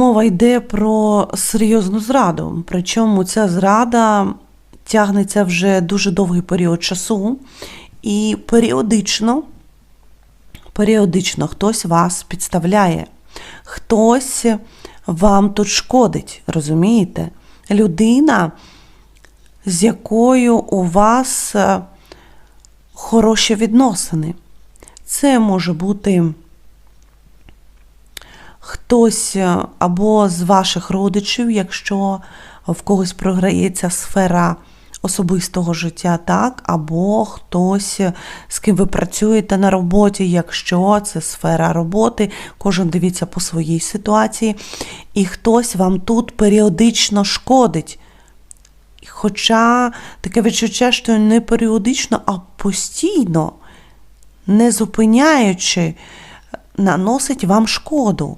мова йде про серйозну зраду. Причому ця зрада тягнеться вже дуже довгий період часу, і періодично, періодично хтось вас підставляє, хтось вам тут шкодить, розумієте? Людина, з якою у вас е, хороші відносини. Це може бути хтось е, або з ваших родичів, якщо в когось програється сфера особистого життя, так, або хтось, е, з ким ви працюєте на роботі, якщо це сфера роботи, кожен дивіться по своїй ситуації, і хтось вам тут періодично шкодить. Хоча таке відчуття, що не періодично, а постійно, не зупиняючи, наносить вам шкоду.